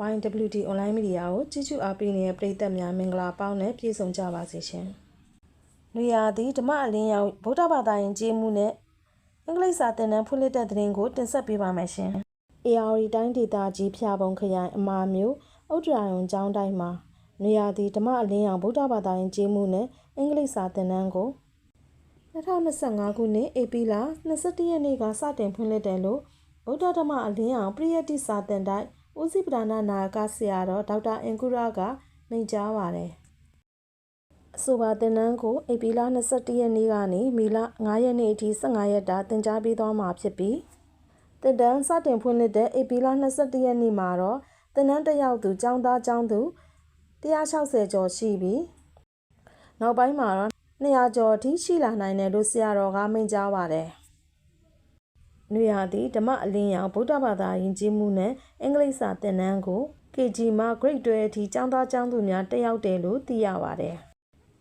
YWD online media ကိုကြည့်ကြအားပေးနေတဲ့ပရိသတ်များမင်္ဂလာပေါင်းနဲ့ပြည့်စုံကြပါစေရှင်။လူရာသည်ဓမ္မအလင်းရောက်ဗုဒ္ဓဘာသာယဉ်ကျေးမှုနဲ့အင်္ဂလိပ်စာသင်တန်းဖွင့်လှစ်တဲ့သတင်းကိုတင်ဆက်ပေးပါမယ်ရှင်။ AR တိုင်းဒေသကြီးဖျာပုံခရိုင်အမာမျိုးဥဒရာယုံကျောင်းတိုင်းမှာလူရာသည်ဓမ္မအလင်းရောက်ဗုဒ္ဓဘာသာယဉ်ကျေးမှုနဲ့အင်္ဂလိပ်စာသင်တန်းကို2025ခုနှစ်ဧပြီလ22ရက်နေ့ကစတင်ဖွင့်လှစ်တယ်လို့ဗုဒ္ဓဓမ္မအလင်းအောင်ပရိယတ္တိစာသင်တိုက် ဦးစီးပဓာနာနာယကဆရာတော်ဒေါက်တာအင်ကုရကမိန့်ကြားပါတယ်။အဆိုပါသင်တန်းကိုဧပြီလ22ရက်နေ့ကနေမေလ9ရက်နေ့အထိ15ရက်တာသင်ကြားပေးသွားမှာဖြစ်ပြီးသင်တန်းစတင်ဖွင့်လှစ်တဲ့ဧပြီလ22ရက်နေ့မှာတော့သင်တန်းတက်ရောက်သူကျောင်းသားကျောင်းသူ160ကျော်ရှိပြီးနောက်ပိုင်းမှာတော့200ကျော်အထိရှိလာနိုင်တယ်လို့ဆရာတော်ကမိန့်ကြားပါတယ်။ နွေရာသီဓမ္မအလင်းရောင်ဗုဒ္ဓဘာသာယဉ်ကျေးမှုနဲ့အင်္ဂလိပ်စာသင်တန်းကို KG မှာ Grade 12အထိကျောင်းသားကျောင်းသူများတက်ရောက်တယ်လို့သိရပါတယ်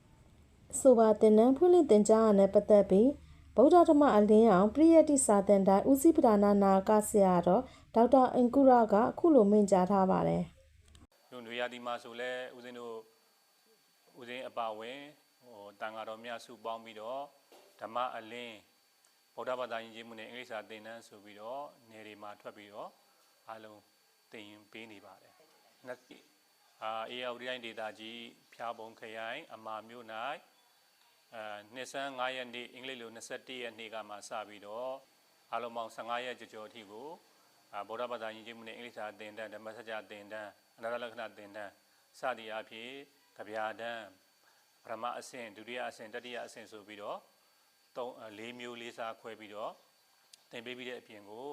။ဆိုပါသင်တန်းဖွင့်လှစ်သင်ကြားရတဲ့ပတ်သက်ပြီးဗုဒ္ဓဓမ္မအလင်းရောင်ပရိယတ္တိစာသင်တိုင်းဦးစီးပဓာနာနာကဆရာတော်ဒေါက်တာအင်ကုရကအခုလိုမိန့်ကြားထားပါတယ်။တို့နွေရာသီမှာဆိုလဲဦးဇင်းတို့ဦးဇင်းအပါဝင်ဟိုတန်ဃာတော်များစုပေါင်းပြီးတော့ဓမ္မအလင်း ဗုဒ္ဓဘာသာယဉ်ကျေးမှုနဲ့အင်္ဂလိပ်စာသင်တန်းဆိုပြီးတော့နေတွေမှာထွက်ပြီးတော့အားလုံးသင်ပေးနေပါတယ်။နှစ်အာအေယာဝတီတိုင်းဒေသကြီးဖျားပုံခရိုင် အမာမြို့၌အဲနှစ်ဆန်း9ရက်နေ့အင်္ဂလိပ်လို21ရက်နေ့ကမှစပြီးတော့အားလုံးပေါင်း15ရက်ကျော်ကျော်အထိကိုအာဗုဒ္ဓဘာသာယဉ်ကျေးမှုနဲ့အင်္ဂလိပ်စာသင်တန်းဓမ္မစကြာသင်တန်းအနာရလက္ခဏာသင်တန်းစသည်အဖြစ်ကြဗျာတန်းပထမအဆင့်ဒုတိယအဆင့်တတိယအဆင့်ဆိုပြီးတော့ သုံး၄မျိုးလေးစားခွဲပြီးတော့သင်ပေးပြီးတဲ့အပြင်ကို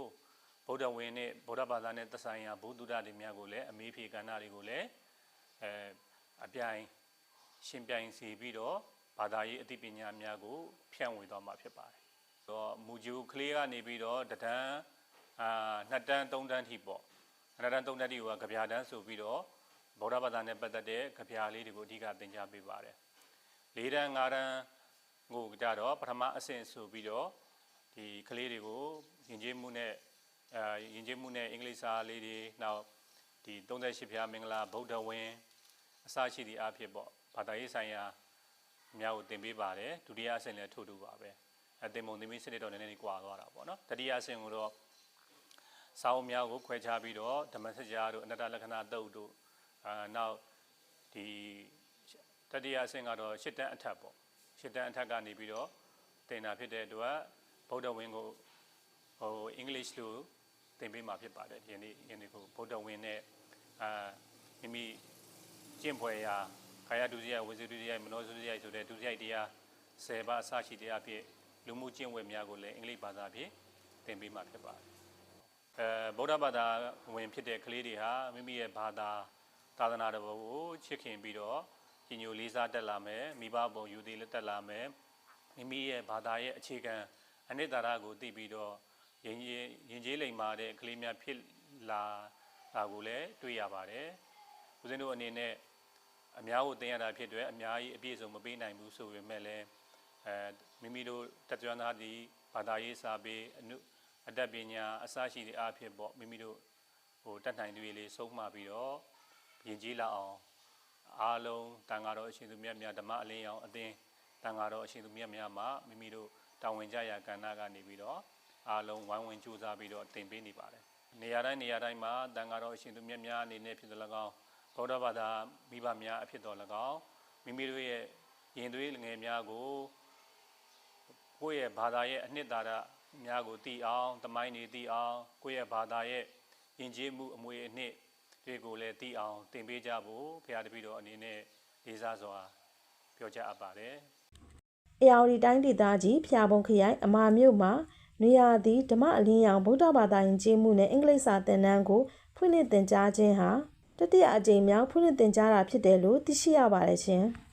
ဗုဒ္ဓဝင်နဲ့ဗုဒ္ဓဘာသာနဲ့သက်ဆိုင်ရာဘုဒ္ဓတွေများကိုလည်းအမေးဖြေကဏ္ဍတွေကိုလည်းအဲအပြိုင်ရှင်ပြိုင်စီပြီးတော့ဘာသာရေးအသိပညာများကို ဖြန့်ဝေသွားမှာဖြစ်ပါတယ်။တော့မူဂျူကလေးကနေပြီးတော့တဒန်းအာနှစ်တန်းသုံးတန်းထိပေါ့နှစ်တန်းသုံးတန်းထိကကြဗျာတန်းဆိုပြီးတော့ဗုဒ္ဓဘာသာနဲ့ပတ်သက်တဲ့ကြဗျာလေးတွေကိုအဓိကသင်ကြားပေးပါတယ်။၄တန်း၅တန်း ကိုကြတော့ပထမအဆင့်ဆိုပြီးတော့ဒီကလေးတွေကိုယဉ်ကျေးမှုနဲ့အဲယဉ်ကျေးမှုနဲ့အင်္ဂလိပ်စာလေးတွေနောက်ဒီ38ဖျားမင်္ဂလာဗုဒ္ဓဝင်အစရှိသည့်အဖြစ်ပေါ့ဘာသာရေးဆိုင်ရာများကိုသင်ပေးပါတယ်ဒုတိယအဆင့်လည်းထို့တူပါပဲအဲသင်ပုံသင်ပေးစနစ်တော့နည်းနည်းလေးကွာသွားတာပေါ့နော်တတိယအဆင့်ကိုတော့စာအုပ်များကိုခွဲခြားပြီးတော့ဓမ္မစကြာတို့အနတ္တလက္ခဏာတုတ်တို့အာနောက်ဒီတတိယအဆင့်ကတော့ရှစ်တန်းအထက်ပေါ့ ရှစ်တန်းအထက်ကနေပြီးတော့သင်တာဖြစ်တဲ့အတွက်ဗုဒ္ဓဝင်ကိုဟိုအင်္ဂလိပ်လိုသင်ပေးမှာဖြစ်ပါတယ်ဒီနေ့ယနေ့ကိုဗုဒ္ဓဝင်နဲ့အာမိမိကျင့်ဖွယ်ရာခါယဒုစရိုက်ဝစီဒုစရိုက်မနောဒုစရိုက်ဆိုတဲ့ဒုစရိုက်တရား10ပါးအစရှိတရားဖြင့်လူမှုကျင့်ဝတ်များကိုလည်းအင်္ဂလိပ်ဘာသာဖြင့်သင်ပေးမှာဖြစ်ပါတယ်အဲဗုဒ္ဓဘာသာဝင်ဖြစ်တဲ့ကလေးတွေဟာမိမိရဲ့ဘာသာသာသနာတော်ကိုချစ်ခင်ပြီးတော့ ညညိုလေးစားတက်လာမယ်မိဘပုံယူသည်လက်တက်လာမယ်မိမိရဲ့ဘာသာရဲ့အခြေခံအနိတ္တရာကိုသိပြီးတော့ယဉ်ကျေးယဉ်ကျေးလိမ္မာတဲ့ကလေးများဖြစ်လာတာကိုလည်းတွေ့ရပါတယ်ဦးဇင်းတို့အနေနဲ့အများကိုသင်ရတာဖြစ်တဲ့အတွက်အများကြီးအပြည့်စုံမပေးနိုင်ဘူးဆိုပေမဲ့လည်းအဲမိမိတို့တက်ကြွသားသည့်ဘာသာရေးစာပေအနုအတတ်ပညာအစရှိသည့်အဖြစ်ပေါ့မိမိတို့ဟိုတက်နိုင်တွေလေးဆုံးမပြီးတော့ယဉ်ကျေးလာအောင် အားလုံးတန်ဃာတော်အရှင်သူမြတ်များဓမ္မအလင်းအောင်အသင်းတန်ဃာတော်အရှင်သူမြတ်များမှာမိမိတို့တာဝန်ကြရာကဏ္ဍကနေပြီးတော့အားလုံးဝိုင်းဝန်းကြိုးစားပြီးတော့တင်ပေးနေပါတယ်နေရာတိုင်းနေရာတိုင်းမှာတန်ဃာတော်အရှင်သူမြတ်များအနေနဲ့ဖြစ်သ၎င်းဗုဒ္ဓဘာသာမိဘများအဖြစ်တော်၎င်းမိမိတို့ရဲ့ရင်သွေးငယ်များကိုကိုယ့်ရဲ့ဘာသာရဲ့အနှစ်သာရများကိုသိအောင်တမိုင်းတွေသိအောင်ကိုယ့်ရဲ့ဘာသာရဲ့ယဉ်ကျေးမှုအမွေအနှစ် တွေကိုလည်းသိအောင်သင်ပေးကြဖို့ဘုရားတပည့်တော်အနေနဲ့လေးစားစွာပြောကြားအပ်ပါတယ်။အေယာဝတီတိုင်းဒေသကြီးဖျာပုံခရိုင်အမာမြို့မှာနေရာသည်ဓမ္မအလင်းရောင်ဗုဒ္ဓဘာသာယဉ်ကျေးမှုနဲ့အင်္ဂလိပ်စာသင်တန်းကိုဖွင့်လှစ်သင်ကြားခြင်းဟာတတိယအကြိမ်မြောက်ဖွင့်လှစ်သင်ကြားတာဖြစ်တယ်လို့သိရှိရပါတယ်ရှင်။